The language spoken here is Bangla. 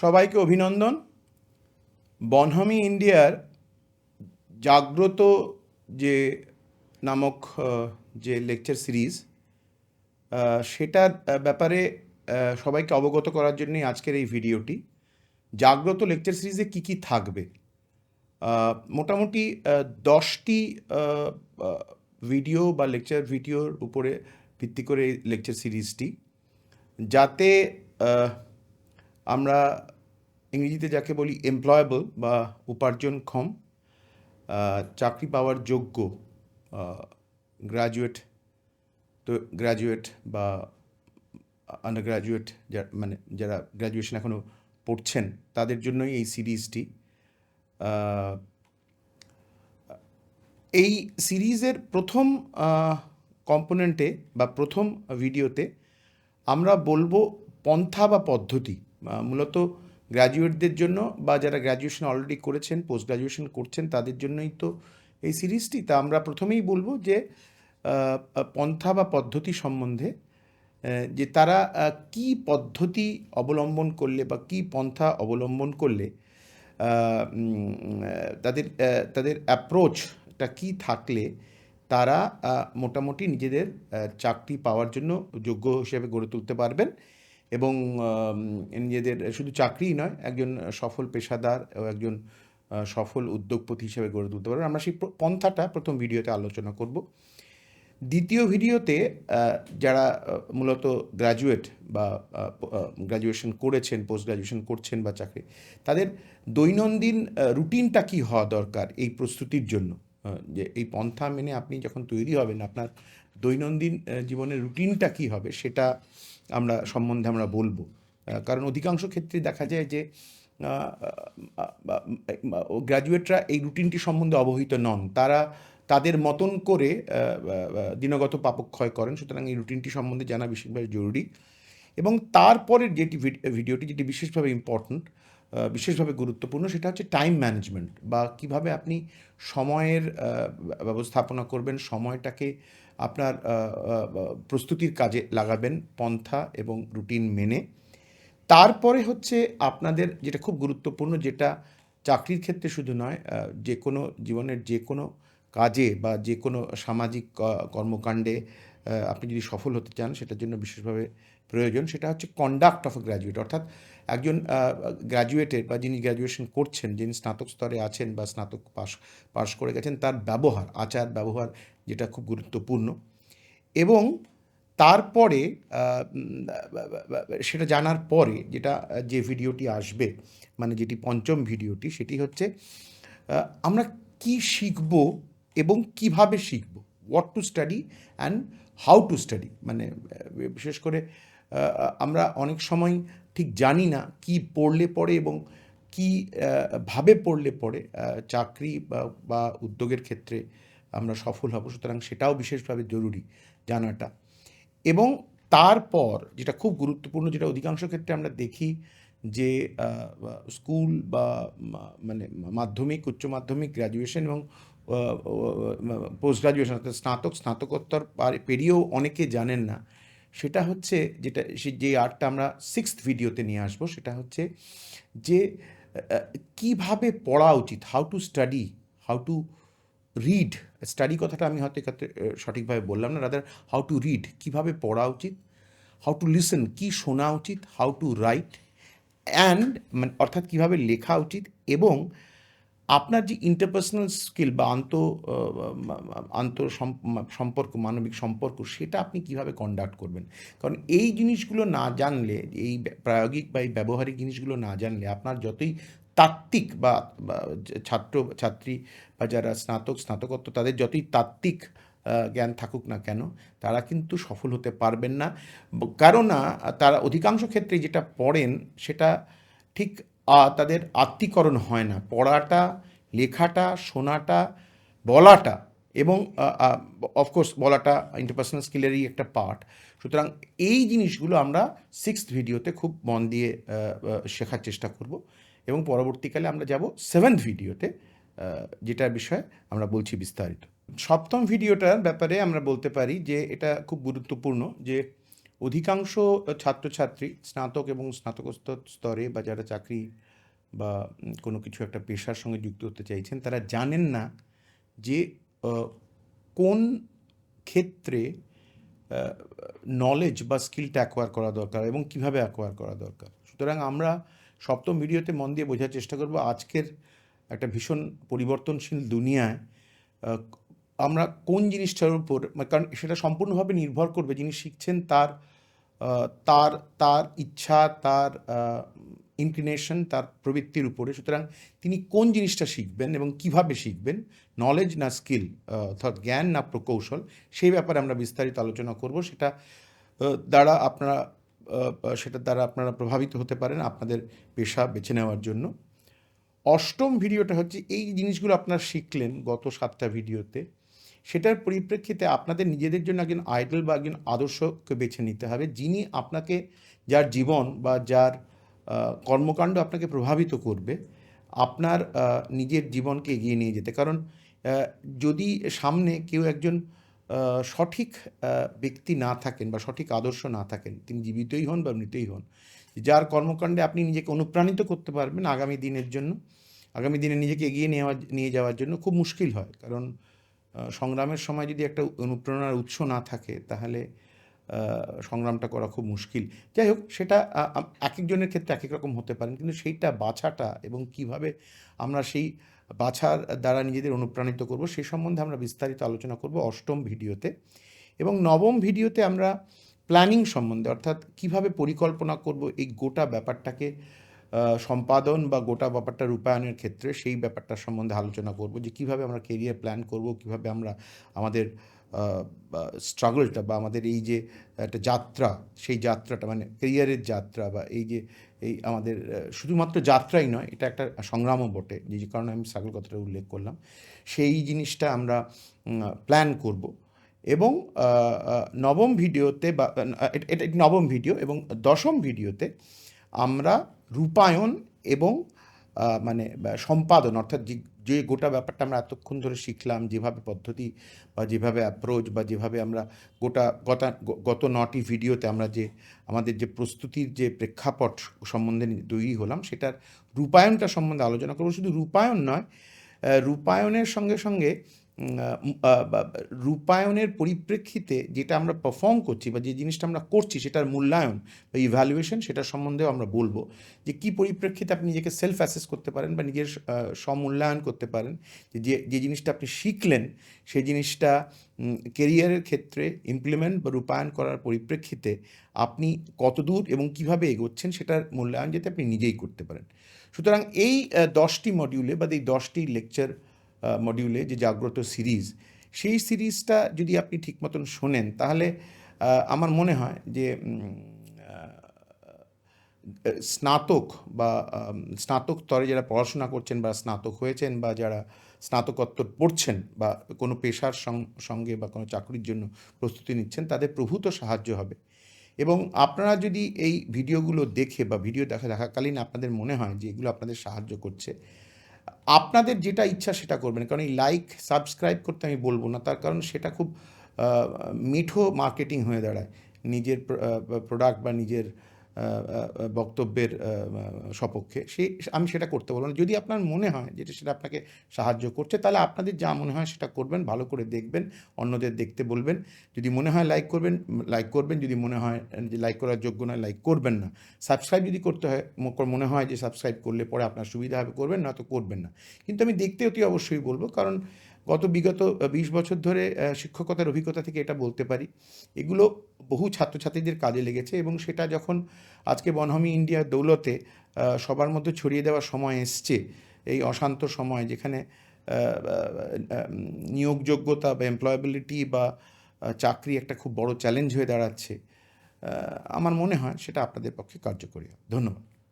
সবাইকে অভিনন্দন। বনহমি ইন্ডিয়ার জাগ্রত যে নামক যে লেকচার সিরিজ সেটার ব্যাপারে সবাইকে অবগত করার জন্যই আজকের এই ভিডিওটি। জাগ্রত লেকচার সিরিজে কি কি থাকবে? মোটামুটি দশটি ভিডিও বা লেকচার ভিডিওর উপরে ভিত্তি করে এই লেকচার সিরিজটি। যাতে আমরা ইংরেজিতে যাকে বলি এমপ্লয়েবল বা উপার্জনক্ষম চাকরি পাওয়ার যোগ্য গ্র্যাজুয়েট তো গ্র্যাজুয়েট বা আন্ডার গ্র্যাজুয়েট মানে যারা গ্র্যাজুয়েশন এখনও পড়ছেন, তাদের জন্যই এই সিরিজটি। এই সিরিজের প্রথম কম্পোনেন্টে বা প্রথম ভিডিওতে আমরা বলব পন্থা বা পদ্ধতি। মূলত গ্র্যাজুয়েটদের জন্য বা যারা গ্র্যাজুয়েশন অলরেডি করেছেন পোস্ট গ্র্যাজুয়েশন করছেন, তাদের জন্যই তো এই সিরিজটি তা আমরা প্রথমেই বলব যে পন্থা বা পদ্ধতি সম্বন্ধে যে তারা কি পদ্ধতি অবলম্বন করলে বা কি পন্থা অবলম্বন করলে তাদের তাদের অ্যাপ্রোচটা কি থাকলে তারা মোটামুটি নিজেদের চাকরি পাওয়ার জন্য যোগ্য হিসেবে গড়ে তুলতে পারবেন। এবং নিজেদের শুধু চাকরিই নয়, একজন সফল পেশাদার ও একজন সফল উদ্যোগপতি হিসেবে গড়ে তুলতে পারবেন। আমরা সেই পন্থাটা প্রথম ভিডিওতে আলোচনা করব। দ্বিতীয় ভিডিওতে যারা মূলত গ্র্যাজুয়েট বা গ্র্যাজুয়েশন করেছেন, পোস্ট গ্র্যাজুয়েশন করছেন বা চাকরি, তাদের দৈনন্দিন রুটিনটা কি হওয়া দরকার এই প্রস্তুতির জন্য? যে এই পন্থা মেনে আপনি যখন তৈরি হবেন, আপনার দৈনন্দিন জীবনের রুটিনটা কি হবে সেটা আমরা সম্বন্ধে আমরা বলব। কারণ অধিকাংশ ক্ষেত্রে দেখা যায় যে গ্র্যাজুয়েটরা এই রুটিনটি সম্বন্ধে অবহিত নন। তারা তাদের মতন করে দিনগত পাপক্ষয় করেন, সুতরাং এই রুটিনটি সম্বন্ধে জানা বিশেষভাবে জরুরি। এবং তারপরের যেটি ভিড- ভিডিওটি যেটি বিশেষভাবে ইম্পর্ট্যান্ট বিশেষভাবে গুরুত্বপূর্ণ, সেটা হচ্ছে টাইম ম্যানেজমেন্ট বা কীভাবে আপনি সময়ের ব্যবস্থাপনা করবেন, সময়টাকে আপনার প্রস্তুতির কাজে লাগাবেন পন্থা এবং রুটিন মেনে। তারপরে হচ্ছে আপনাদের যেটা খুব গুরুত্বপূর্ণ, যেটা চাকরির ক্ষেত্রে শুধু নয় যে কোনো জীবনের যে কোনো কাজে বা যে কোনো সামাজিক কর্মকাণ্ডে আপনি যদি সফল হতে চান, সেটার জন্য বিশেষভাবে প্রয়োজন। সেটা হচ্ছে কন্ডাক্ট অফ গ্র্যাজুয়েট অর্থাৎ একজন গ্র্যাজুয়েটের বা যিনি গ্র্যাজুয়েশন করছেন, যিনি স্নাতক স্তরে আছেন বা স্নাতক পাশ পাশ করে গেছেন, তার ব্যবহার, আচার ব্যবহার যেটা খুব গুরুত্বপূর্ণ। এবং তারপরে সেটা জানার পরে যেটা, যে ভিডিওটি আসবে মানে যেটি পঞ্চম ভিডিওটি, সেটি হচ্ছে আমরা কি শিখব এবং কীভাবে শিখব what to study and how to study মানে বিশেষ করে আমরা অনেক সময় ঠিক জানি না কি পড়লে পড়ে এবং কি ভাবে পড়লে পড়ে চাকরি বা উদ্যোগের ক্ষেত্রে আমরা সফল হব, সুতরাং সেটাও বিশেষভাবে জরুরি জানাটা। এবং তারপর যেটা খুব গুরুত্বপূর্ণ, যেটা অধিকাংশ ক্ষেত্রে আমরা দেখি যে স্কুল বা মানে মাধ্যমিক, উচ্চ মাধ্যমিক, গ্র্যাজুয়েশন এবং পোস্ট গ্রাজুয়েশন অর্থাৎ স্নাতক, স্নাতকোত্তর পেরিয়েও অনেকে জানেন না। সেটা হচ্ছে যেটা, সে যে আর্টটা আমরা সিক্সথ ভিডিওতে নিয়ে আসব, সেটা হচ্ছে যে কীভাবে পড়া উচিত how to study how to read study কথাটা আমি হয়তো এক্ষেত্রে সঠিকভাবে বললাম না রাদার হাউ টু রিড কীভাবে পড়া উচিত হাউ টু লিসন কী শোনা উচিত হাউ টু রাইট অ্যান্ড মানে অর্থাৎ কীভাবে লেখা উচিত, এবং আপনার যে ইন্টারপার্সোনাল স্কিল বা আন্ত আন্ত সম্পর্ক, মানবিক সম্পর্ক, সেটা আপনি কীভাবে কন্ডাক্ট করবেন? কারণ এই জিনিসগুলো না জানলে, এই প্রায়োগিক বা এই ব্যবহারিক জিনিসগুলো না জানলে আপনার যতই তাত্ত্বিক বা ছাত্র, ছাত্রী বা যারা স্নাতক, স্নাতকোত্তর, তাদের যতই তাত্ত্বিক জ্ঞান থাকুক না কেন, তারা কিন্তু সফল হতে পারবেন না। কেননা, তারা অধিকাংশ ক্ষেত্রে যেটা পড়েন, সেটা ঠিক তাদের আত্মীকরণ হয় না। পড়াটা, লেখাটা, শোনাটা, বলাটা এবং অফকোর্স বলাটা ইন্টারপার্সোনাল স্কিলেরই একটা পার্ট সুতরাং এই জিনিসগুলো আমরা সিক্সথ ভিডিওতে খুব মন দিয়ে শেখার চেষ্টা করব এবং পরবর্তীকালে আমরা যাব সেভেন্থ ভিডিওতে যেটার বিষয়ে আমরা বলছি বিস্তারিত। সপ্তম ভিডিওটার ব্যাপারে আমরা বলতে পারি যে এটা খুব গুরুত্বপূর্ণ যে অধিকাংশ ছাত্রছাত্রী, স্নাতক এবং স্নাতকোত্তর স্তরে বা যারা চাকরি বা কোনো কিছু একটা পেশার সঙ্গে যুক্ত হতে চাইছেন, তারা জানেন না যে কোন ক্ষেত্রে নলেজ বা স্কিলটা অ্যাকোয়ার করা দরকার এবং কীভাবে অ্যাকোয়ার করা দরকার। সুতরাং আমরা সপ্তম ভিডিওতে মন দিয়ে বোঝার চেষ্টা করব, আজকের একটা ভীষণ পরিবর্তনশীল দুনিয়ায় আমরা কোন জিনিসটার উপর মানে কারণ সেটা সম্পূর্ণভাবে নির্ভর করবে যিনি শিখছেন তার তার তার ইচ্ছা, তার ইনক্লিনেশন তার প্রবৃত্তির উপরে। সুতরাং তিনি কোন জিনিসটা শিখবেন এবং কীভাবে শিখবেন নলেজ না স্কিল অর্থাৎ জ্ঞান না প্রকৌশল, সেই ব্যাপারে আমরা বিস্তারিত আলোচনা করব। সেটা দ্বারা আপনারা সেটার দ্বারা আপনারা প্রভাবিত হতে পারেন আপনাদের পেশা বেছে নেওয়ার জন্য। অষ্টম ভিডিওটা হচ্ছে এই জিনিসগুলো আপনারা শিখলেন গত সাতটা ভিডিওতে সেটার পরিপ্রেক্ষিতে আপনাদের নিজেদের জন্য একজন আইডল বা একজন আদর্শকে বেছে নিতে হবে, যিনি আপনাকে যার জীবন বা যার কর্মকাণ্ড আপনাকে প্রভাবিত করবে, আপনার নিজের জীবনকে এগিয়ে নিয়ে যেতে। কারণ যদি সামনে কেউ একজন সঠিক ব্যক্তি না থাকেন বা সঠিক আদর্শ না থাকেন, তিনি জীবিতই হন বা মৃতই হন, যার কর্মকাণ্ডে আপনি নিজেকে অনুপ্রাণিত করতে পারবেন আগামী দিনের জন্য, আগামী দিনে নিজেকে এগিয়ে নেওয়া, নিয়ে যাওয়ার জন্য খুব মুশকিল হয়। কারণ সংগ্রামের সময় যদি একটা অনুপ্রেরণার উৎস না থাকে, তাহলে সংগ্রামটা করা খুব মুশকিল। যাই হোক, সেটা এক একজনের ক্ষেত্রে এক এক রকম হতে পারেন, কিন্তু সেইটা বাছাটা এবং কীভাবে আমরা সেই বাছার দ্বারা নিজেদের অনুপ্রাণিত করব সেই সম্বন্ধে আমরা বিস্তারিত আলোচনা করব অষ্টম ভিডিওতে। এবং নবম ভিডিওতে আমরা প্ল্যানিং সম্বন্ধে, অর্থাৎ কীভাবে পরিকল্পনা করব, এই গোটা ব্যাপারটাকে সম্পাদন বা গোটা ব্যাপারটা রূপায়ণের ক্ষেত্রে সেই ব্যাপারটা সম্বন্ধে আলোচনা করব যে কীভাবে আমরা কেরিয়ার প্ল্যান করব, কীভাবে আমরা আমাদের স্ট্রাগলটা বা আমাদের এই যে একটা যাত্রা, সেই যাত্রাটা মানে কেরিয়ারের যাত্রা বা এই যে এই আমাদের শুধুমাত্র যাত্রাই নয়, এটা একটা সংগ্রামও বটে, যে কারণে আমি স্ট্রাগল কথাটা উল্লেখ করলাম। সেই জিনিসটা আমরা প্ল্যান করব এবং নবম ভিডিওতে বা এটা নবম ভিডিও এবং দশম ভিডিওতে আমরা রূপায়ণ এবং মানে সম্পাদন, অর্থাৎ যে গোটা ব্যাপারটা আমরা এতক্ষণ ধরে শিখলাম, যেভাবে পদ্ধতি বা যেভাবে অ্যাপ্রোচ বা যেভাবে আমরা গোটা গত গত নটি ভিডিওতে আমরা যে, আমাদের যে প্রস্তুতির যে প্রেক্ষাপট সম্বন্ধে তৈরি হলাম, সেটার রূপায়ণটা সম্বন্ধে আলোচনা করব। শুধু রূপায়ণ নয় রূপায়ণের সঙ্গে সঙ্গে রূপায়ণের পরিপ্রেক্ষিতে যেটা আমরা পারফর্ম করছি বা যে জিনিসটা আমরা করছি সেটার মূল্যায়ন বা ইভ্যালুয়েশন সেটার সম্বন্ধেও আমরা বলব যে কী পরিপ্রেক্ষিতে আপনি নিজেকে সেলফ অ্যাসেস করতে পারেন বা নিজের সমূল্যায়ন করতে পারেন। যে, যে- জিনিসটা আপনি শিখলেন সেই জিনিসটা কেরিয়ারের ক্ষেত্রে ইমপ্লিমেন্ট বা রূপায়ণ করার পরিপ্রেক্ষিতে আপনি কতদূর এবং কীভাবে এগোচ্ছেন সেটার মূল্যায়ন যাতে আপনি নিজেই করতে পারেন। সুতরাং এই দশটি মডিউলে বা এই দশটি লেকচার মডিউলে যে জাগ্রত সিরিজ, সেই সিরিজটা যদি আপনি ঠিক মতন শোনেন, তাহলে আমার মনে হয় যে স্নাতক বা স্নাতক স্তরে যারা পড়াশোনা করছেন বা স্নাতক হয়েছেন বা যারা স্নাতকোত্তর পড়ছেন বা কোনো পেশার সঙ্গে বা কোনো চাকরির জন্য প্রস্তুতি নিচ্ছেন, তাদের প্রভূত সাহায্য হবে। এবং আপনারা যদি এই ভিডিওগুলো দেখে বা ভিডিও দেখা, দেখাকালীন আপনাদের মনে হয় যে এগুলো আপনাদের সাহায্য করছে আপনাদের যেটা ইচ্ছা সেটা করবেন। কারণ এই লাইক সাবস্ক্রাইব করতে আমি বলব না। তার কারণ সেটা খুব মিঠো মার্কেটিং হয়ে দাঁড়ায়। নিজের প্রোডাক্ট বা নিজের বক্তব্যের সপক্ষে, সে, আমি সেটা করতে বলব না যদি আপনার মনে হয় যেটা সেটা আপনাকে সাহায্য করছে, তাহলে আপনাদের যা মনে হয় সেটা করবেন, ভালো করে দেখবেন, অন্যদের দেখতে বলবেন। যদি মনে হয় লাইক করবেন লাইক করবেন। যদি মনে হয় যে লাইক করার যোগ্য নয়, লাইক করবেন না। সাবস্ক্রাইব যদি করতে হয় মনে হয় যে সাবস্ক্রাইব করলে পরে আপনার সুবিধা হবে, করবেন না তো করবেন না। কিন্তু আমি দেখতে অতি অবশ্যই বলব, কারণ গত বিগত বিশ বছর ধরে শিক্ষকতার অভিজ্ঞতা থেকে এটা বলতে পারি এগুলো বহু ছাত্রছাত্রীদের কাজে লেগেছে এবং সেটা যখন আজকে বনহমি ইন্ডিয়ার দৌলতে সবার মধ্যে ছড়িয়ে দেওয়ার সময় এসছে, এই অশান্ত সময় যেখানে নিয়োগযোগ্যতা বা এমপ্লয়াবিলিটি বা চাকরি একটা খুব বড় চ্যালেঞ্জ হয়ে দাঁড়াচ্ছে আমার মনে হয় সেটা আপনাদের পক্ষে কার্যকরী হবে। ধন্যবাদ